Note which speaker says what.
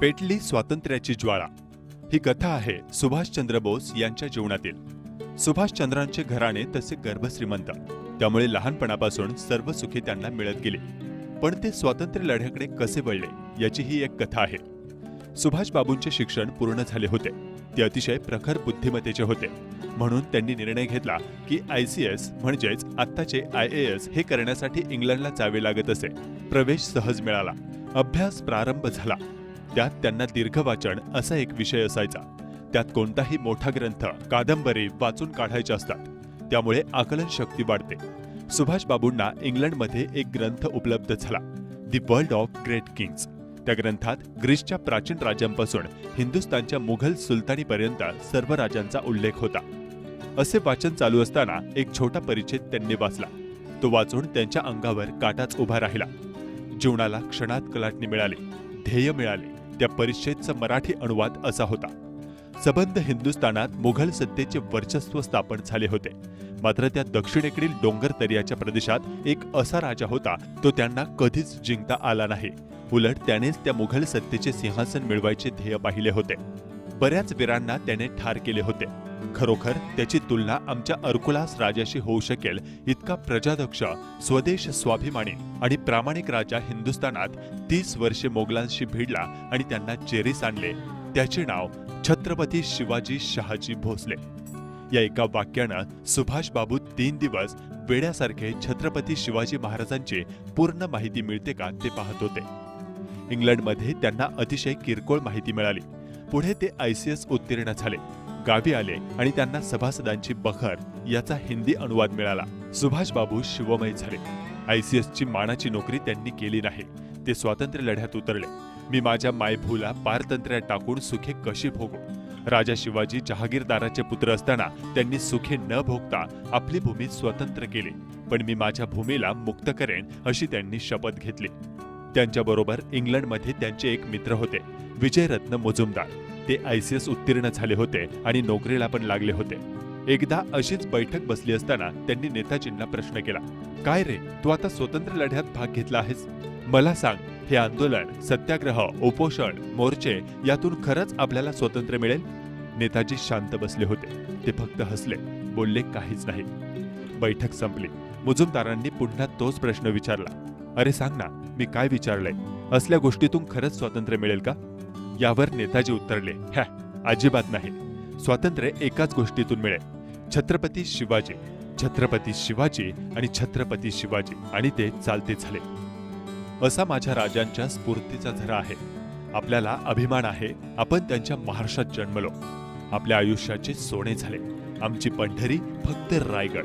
Speaker 1: पेटली स्वातंत्र्याची ज्वाळा. ही कथा आहे सुभाषचंद्र बोस यांच्या जीवनातील. सुभाषचंद्रांचे घराणे तसे गर्भश्रीमंत. त्यामुळे लहानपणापासून सर्व सुखे त्यांना मिळत गेली. पण ते स्वातंत्र्य लढ्याकडे कसे वळले याची ही एक कथा आहे. सुभाषबाबूंचे शिक्षण पूर्ण झाले होते. ते अतिशय प्रखर बुद्धिमत्तेचे होते. म्हणून त्यांनी निर्णय घेतला की आय सी एस म्हणजेच आत्ताचे आय ए एस हे करण्यासाठी इंग्लंडला जावे लागत असे. प्रवेश सहज मिळाला. अभ्यास प्रारंभ झाला. त्यात त्यांना दीर्घ वाचन असा एक विषय असायचा. त्यात कोणताही मोठा ग्रंथ कादंबरी वाचून काढायच्या असतात. त्यामुळे आकलन शक्ती वाढते. सुभाष बाबूंना इंग्लंडमध्ये एक ग्रंथ उपलब्ध झाला the world of great kings त्या ग्रंथात ग्रीसच्या प्राचीन राजांपासून हिंदुस्थानच्या मुघल सुलतानीपर्यंत सर्व राजांचा उल्लेख होता. असे वाचन चालू असताना एक छोटा परिचय त्यांनी वाचला. तो वाचून त्यांच्या अंगावर काटाच उभा राहिला. जीवनाला क्षणात कलाटणी मिळाली ध्येय मिळाले. त्या परिच्छेदचा मराठी अनुवाद असा होता. सबंध हिंदुस्थानात मुघल सत्तेचे वर्चस्व स्थापन झाले होते. मात्र त्या दक्षिणेकडील डोंगर दर्याच्या प्रदेशात एक असा राजा होता तो त्यांना कधीच जिंकता आला नाही. उलट त्यानेच त्या मुघल सत्तेचे सिंहासन मिळवायचे ध्येय पाहिले होते. बऱ्याच वीरांना त्याने ठार केले होते. खरोखर त्याची तुलना आमच्या अर्कुलास राजाशी होऊ शकेल इतका प्रजादक्ष स्वदेश स्वाभिमानी आणि प्रामाणिक राजा हिंदुस्थानात तीस वर्षे मोगलांशी भिडला आणि त्यांना चेरीस आणले. त्याचे नाव छत्रपती शिवाजी शहाजी भोसले. या एका वाक्यानं सुभाषबाबू तीन दिवस वेड्यासारखे छत्रपती शिवाजी महाराजांची पूर्ण माहिती मिळते का ते पाहत होते. इंग्लंडमध्ये त्यांना अतिशय किरकोळ माहिती मिळाली. पुढे ते आय सी एस उत्तीर्ण झाले. गावी आले आणि त्यांना सभासदांची बखर याचा हिंदी अनुवाद मिळाला. सुभाष बाबू शिवमय झाले. आय सी एसची मानाची नोकरी त्यांनी केली नाही. ते स्वातंत्र्य लढ्यात उतरले. मी माझ्या मायभूला पारतंत्र्यात टाकून सुखे कशी भोगू? राजा शिवाजी जहागीरदाराचे पुत्र असताना त्यांनी सुखे न भोगता आपली भूमी स्वतंत्र केली. पण मी माझ्या भूमीला मुक्त करेन अशी त्यांनी शपथ घेतली. त्यांच्याबरोबर इंग्लंडमध्ये त्यांचे एक मित्र होते विजयरत्न मुजुमदार. ते आय सी एस उत्तीर्ण झाले होते आणि नोकरीला पण लागले होते. एकदा अशीच बैठक बसली असताना त्यांनी नेताजींना प्रश्न केला काय रे तू आता स्वतंत्र लढ्यात भाग घेतला आहेस? मला सांग हे आंदोलन सत्याग्रह उपोषण मोर्चे यातून खरंच आपल्याला स्वातंत्र्य मिळेल? नेताजी शांत बसले होते. ते फक्त हसले बोलले काहीच नाही. बैठक संपली. मुजुमदारांनी पुन्हा तोच प्रश्न विचारला अरे सांग ना मी काय विचारलंय? असल्या गोष्टीतून खरंच स्वातंत्र्य मिळेल का? यावर नेताजी उत्तरले ह्या अजिबात नाही. स्वातंत्र्य एकाच गोष्टीतून मिळेल. छत्रपती शिवाजी छत्रपती शिवाजी आणि छत्रपती शिवाजी. आणि ते चालते झाले. असा माझ्या राजांच्या स्फूर्तीचा झरा आहे. आपल्याला अभिमान आहे. आपण त्यांच्या महाराष्ट्रात जन्मलो. आपल्या आयुष्याचे सोने झाले. आमची पंढरी फक्त रायगड.